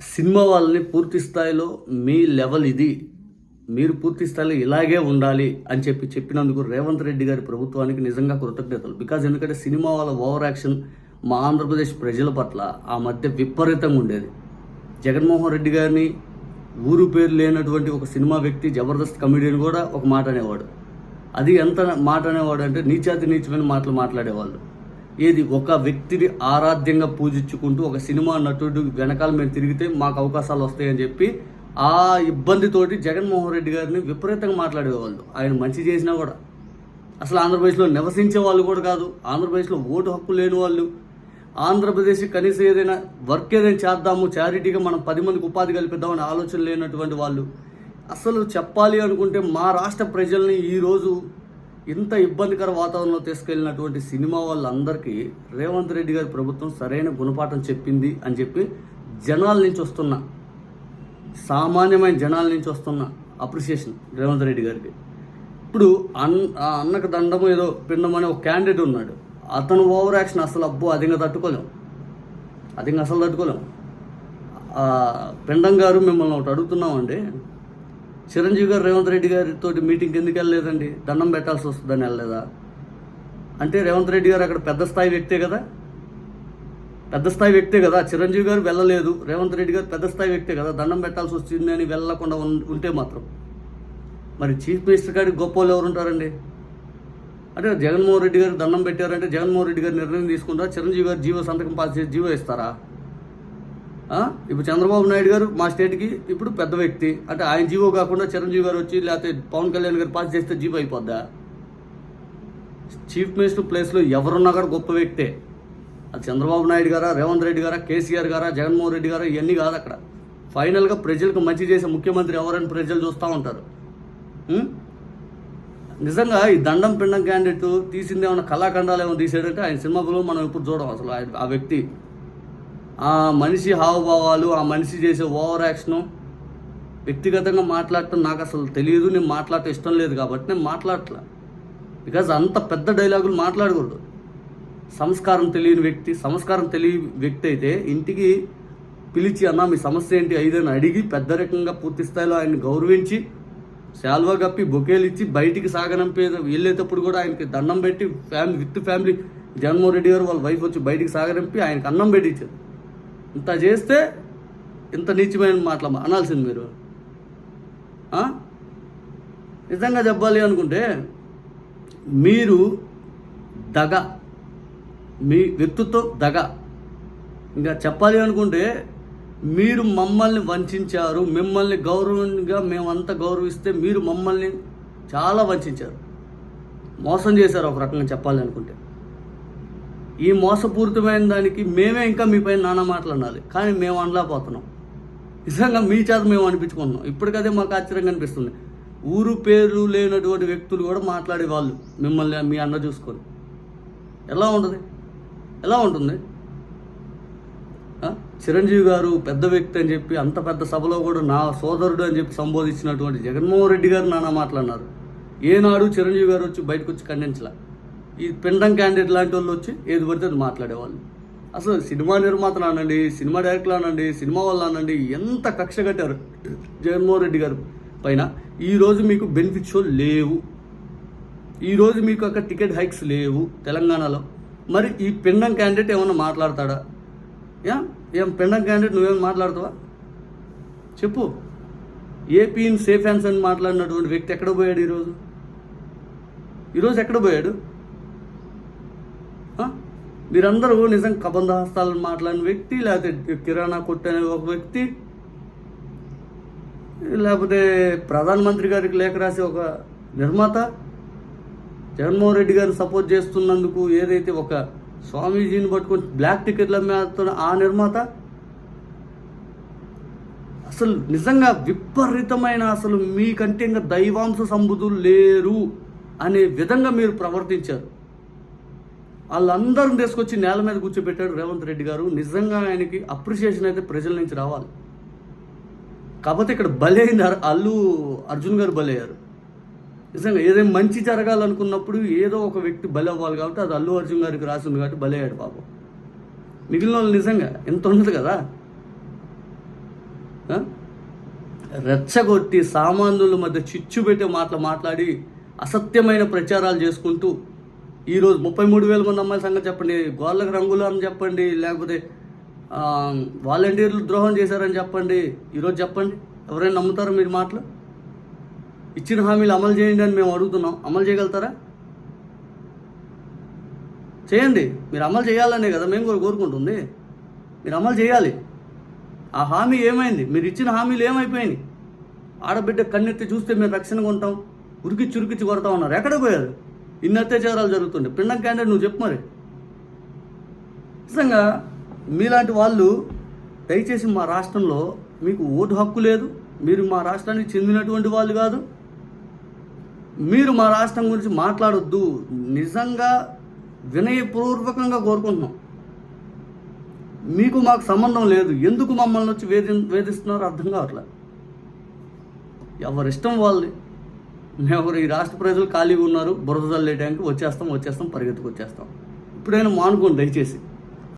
Cinema వాళ్ళని పూర్తి స్థాయిలో మీ లెవెల్ ఇది. మీరు పూర్తి స్థాయిలో ఇలాగే ఉండాలి అని చెప్పి చెప్పినందుకు రేవంత్ రెడ్డి గారి ప్రభుత్వానికి నిజంగా కృతజ్ఞతలు. బికాజ్ ఎందుకంటే సినిమా వాళ్ళ ఓవర్ యాక్షన్ మా ఆంధ్రప్రదేశ్ ప్రజల పట్ల ఆ మధ్య విపరీతంగా ఉండేది. జగన్మోహన్ రెడ్డి గారిని ఊరు పేరు లేనటువంటి ఒక సినిమా వ్యక్తి జబర్దస్త్ కమెడియన్ కూడా ఒక మాట అనేవాడు. అది ఎంత మాట అనేవాడు అంటే నీచాతి నీచమైన మాటలు మాట్లాడేవాళ్ళు. ఏది ఒక వ్యక్తిని ఆరాధ్యంగా పూజించుకుంటూ ఒక సినిమా నటుడు వెనకాల మేము తిరిగితే మాకు అవకాశాలు వస్తాయని చెప్పి ఆ ఇబ్బందితోటి జగన్మోహన్ రెడ్డి గారిని విపరీతంగా మాట్లాడేవాళ్ళు. ఆయన మంచి చేసినా కూడా. అసలు ఆంధ్రప్రదేశ్లో నివసించే వాళ్ళు కూడా కాదు. ఆంధ్రప్రదేశ్లో ఓటు హక్కు లేని వాళ్ళు. ఆంధ్రప్రదేశ్ కనీసం ఏదైనా వర్క్ ఏదైనా చేద్దాము చారిటీగా మనం పది మందికి ఉపాధి కల్పిద్దామని ఆలోచన లేనటువంటి వాళ్ళు. అసలు చెప్పాలి అనుకుంటే మా రాష్ట్ర ప్రజల్ని ఈరోజు ఇంత ఇబ్బందికర వాతావరణంలో తీసుకెళ్ళినటువంటి సినిమా వాళ్ళందరికీ రేవంత్ రెడ్డి గారి ప్రభుత్వం సరైన గుణపాఠం చెప్పింది అని చెప్పి జనాల నుంచి వస్తున్న సామాన్యమైన జనాల నుంచి వస్తున్న అప్రిసియేషన్ రేవంత్ రెడ్డి గారికి. ఇప్పుడు అన్ ఆ అన్నకు దండం ఏదో పిండం అనే ఒక క్యాండిడేట్ ఉన్నాడు. అతను ఓవర్ యాక్షన్ అసలు అబ్బో అది ఇంకా తట్టుకోలేం. అది ఇంకా అసలు తట్టుకోలేం. పిండం గారు మిమ్మల్ని ఒకటి అడుగుతున్నామండి. చిరంజీవి గారు రేవంత్ రెడ్డి గారితో మీటింగ్కి ఎందుకు వెళ్ళలేదండి? దండం పెట్టాల్సి వస్తుందని వెళ్ళలేదా? అంటే రేవంత్ రెడ్డి గారు అక్కడ పెద్ద స్థాయి వ్యక్తే కదా? పెద్ద స్థాయి వ్యక్తే కదా? చిరంజీవి గారు వెళ్ళలేదు. రేవంత్ రెడ్డి గారు పెద్ద స్థాయి వ్యక్తే కదా? దండం పెట్టాల్సి వచ్చింది అని వెళ్ళకుండా ఉంటే మాత్రం. మరి చీఫ్ మినిస్టర్ గారికి గొప్ప వాళ్ళు ఎవరు ఉంటారండి? అంటే జగన్మోహన్ రెడ్డి గారు దండం పెట్టారంటే జగన్మోహన్ రెడ్డి గారు నిర్ణయం తీసుకుంటారా? చిరంజీవి గారు జీవో సంతకం పాస్ చేసి జీవో ఇస్తారా? ఇప్పుడు చంద్రబాబు నాయుడు గారు మా స్టేట్కి ఇప్పుడు పెద్ద వ్యక్తి. అంటే ఆయన జీవో కాకుండా చిరంజీవి గారు వచ్చి లేకపోతే పవన్ కళ్యాణ్ గారు పాస్ చేస్తే జీవో అయిపోద్దా? చీఫ్ మినిస్టర్ ప్లేస్లో ఎవరున్నా కూడా గొప్ప వ్యక్తే. అది చంద్రబాబు నాయుడు గారా రేవంత్ రెడ్డి గారా కేసీఆర్ గారా జగన్మోహన్ రెడ్డి గారా ఇవన్నీ కాదు అక్కడ. ఫైనల్గా ప్రజలకు మంచి చేసే ముఖ్యమంత్రి ఎవరని ప్రజలు చూస్తూ ఉంటారు. నిజంగా ఈ దండం పిండం క్యాండిడేట్ తీసింది ఏమైనా కళాఖండాలు ఏమైనా తీసాడంటే ఆయన సినిమాలో మనం ఇప్పుడు చూడం అసలు. ఆయన- ఆ వ్యక్తి ఆ మనిషి హావభావాలు ఆ మనిషి చేసే ఓవర్ యాక్షను వ్యక్తిగతంగా మాట్లాడటం నాకు అసలు తెలియదు నేను మాట్లాడటం ఇష్టం లేదు కాబట్టి నేను మాట్లాడట్లా. బికాజ్ అంత పెద్ద డైలాగులు మాట్లాడకూడదు. సంస్కారం తెలియని వ్యక్తి సంస్కారం తెలియని వ్యక్తి అయితే ఇంటికి పిలిచి అన్న మీ సమస్య ఏంటి? ఐదని అడిగి పెద్ద రకంగా పూర్తి స్థాయిలో ఆయన్ని గౌరవించి శాల్వా కప్పి బొకేలు ఇచ్చి బయటికి సాగనంపే వెళ్ళేటప్పుడు కూడా ఆయనకి దండం పెట్టి family with family Jaganmohan Reddy గారు వాళ్ళ వైఫ్ వచ్చి బయటికి సాగనంపి ఆయనకి అన్నం పెట్టించారు ఇంత చేస్తే ఇంత నీచమైన మాటలు అనాల్సింది మీరు. నిజంగా చెప్పాలి అనుకుంటే మీరు దగ. మీ వ్యక్తిత్వం దగ. ఇంకా చెప్పాలి అనుకుంటే మీరు మమ్మల్ని వంచారు మిమ్మల్ని గౌరవంగా మేమంతా గౌరవిస్తే మీరు మమ్మల్ని చాలా వంచారు. మోసం చేశారు ఒక రకంగా చెప్పాలి అనుకుంటే. ఈ మోసపూరితమైన దానికి మేమే ఇంకా మీ పైన నానా మాటలు కానీ మేము అనలేకపోతున్నాం. నిజంగా మీ చేత మేము అనిపించుకున్నాం ఇప్పటికదే మాకు ఆశ్చర్యంగా అనిపిస్తుంది. ఊరు పేరు లేనటువంటి వ్యక్తులు కూడా మాట్లాడే వాళ్ళు మిమ్మల్ని మీ అన్న చూసుకొని. ఎలా ఉంటుంది? ఎలా ఉంటుంది? చిరంజీవి గారు పెద్ద వ్యక్తి అని చెప్పి అంత పెద్ద సభలో కూడా నా సోదరుడు అని చెప్పి సంబోధించినటువంటి జగన్మోహన్ రెడ్డి గారు నానా మాట్లాడినారు ఏనాడు చిరంజీవి గారు వచ్చి బయటకు వచ్చి ఖండించలే. ఈ పిండం క్యాండిడేట్ లాంటి వాళ్ళు వచ్చి ఏది పడితే అది మాట్లాడేవాళ్ళు. అసలు సినిమా నిర్మాతలు అనండి సినిమా డైరెక్టర్లు అనండి సినిమా వాళ్ళు అనండి ఎంత కక్ష కట్టారు జగన్మోహన్ రెడ్డి గారు? పైన ఈరోజు మీకు బెనిఫిట్ షో లేవు. ఈరోజు మీకు అక్కడ టికెట్ హైక్స్ లేవు తెలంగాణలో. మరి ఈ పిండం క్యాండిడేట్ ఏమన్నా మాట్లాడతాడా? యా? ఏం పిండం క్యాండిడేట్ నువ్వేం మాట్లాడతావా? చెప్పు. ఏపీ ఇన్ సేఫ్ హ్యాండ్స్ అని మాట్లాడినటువంటి వ్యక్తి ఎక్కడ పోయాడు ఈరోజు? ఈరోజు ఎక్కడ పోయాడు? మీరందరూ నిజం కబంధ హస్తాలను మాట్లాడిన వ్యక్తి లేకపోతే కిరాణా కొట్టు అనే ఒక వ్యక్తి లేకపోతే ప్రధానమంత్రి గారికి లేఖ రాసి ఒక నిర్మాత జగన్మోహన్ రెడ్డి గారిని సపోర్ట్ చేస్తున్నందుకు ఏదైతే ఒక స్వామీజీని పట్టుకొని బ్లాక్ టికెట్లు అమ్మేస్తున్న ఆ నిర్మాత అసలు నిజంగా విపరీతమైన అసలు మీకంటే ఇంకా దైవాంశ సంబుధులు లేరు అనే విధంగా మీరు ప్రవర్తించారు. వాళ్ళందరిని తీసుకొచ్చి నేల మీద కూర్చోబెట్టాడు రేవంత్ రెడ్డి గారు. నిజంగా ఆయనకి అప్రిషియేషన్ అయితే ప్రజల నుంచి రావాలి. కాకపోతే ఇక్కడ బలైంది అల్లు అర్జున్ గారు బలయ్యారు నిజంగా ఏదైనా మంచి జరగాలనుకున్నప్పుడు ఏదో ఒక వ్యక్తి బలి అవ్వాలి కాబట్టి అది అల్లు అర్జున్ గారికి రాసి ఉంది కాబట్టి బలయ్యాడు పాపం మిగిలిన వాళ్ళు నిజంగా ఎంత ఉండదు కదా? రెచ్చగొట్టి సామాన్యుల మధ్య చిచ్చు పెట్టే మాటలు మాట్లాడి అసత్యమైన ప్రచారాలు చేసుకుంటూ ఈరోజు ముప్పై మూడు వేల మంది అమ్మాయిల సంగతి చెప్పండి. గోళ్ళకు రంగులు అని చెప్పండి లేకపోతే వాలంటీర్లు ద్రోహం చేశారని చెప్పండి. ఈరోజు చెప్పండి. ఎవరైనా నమ్ముతారా మీరు మాటలు? ఇచ్చిన హామీలు అమలు చేయండి అని మేము అడుగుతున్నాం. అమలు చేయగలుగుతారా? చేయండి. మీరు అమలు చేయాలనే కదా మేము కూడా కోరుకుంటుంది. మీరు అమలు చేయాలి. ఆ హామీ ఏమైంది? మీరు ఇచ్చిన హామీలు ఏమైపోయినాయి? ఆడబిడ్డ కన్నెత్తి చూస్తే మేము రక్షణగా ఉంటాం. ఉరికిచ్చి ఉరికిచ్చి కొడతా ఉన్నారు. ఎక్కడ పోయారు? ఇన్ని అత్యాచారాలు జరుగుతుండే. పిండం క్యాండిడేట్ నువ్వు చెప్పు మరి. నిజంగా మీలాంటి వాళ్ళు దయచేసి మా రాష్ట్రంలో మీకు ఓటు హక్కు లేదు. మీరు మా రాష్ట్రానికి చెందినటువంటి వాళ్ళు కాదు. మీరు మా రాష్ట్రం గురించి మాట్లాడొద్దు. నిజంగా వినయపూర్వకంగా కోరుకుంటున్నాం. మీకు మాకు సంబంధం లేదు. ఎందుకు మమ్మల్ని వచ్చి వేధి వేధిస్తున్నారో అర్థం కావట్లేదు ఎవరిష్టం వాళ్ళది. మేము ఈ రాష్ట్ర ప్రజలు ఖాళీగా ఉన్నారు బురద చల్లే టైంకి వచ్చేస్తాం వచ్చేస్తాం పరిగెత్తుకు వచ్చేస్తాం. ఇప్పుడైనా మానుకోండి దయచేసి.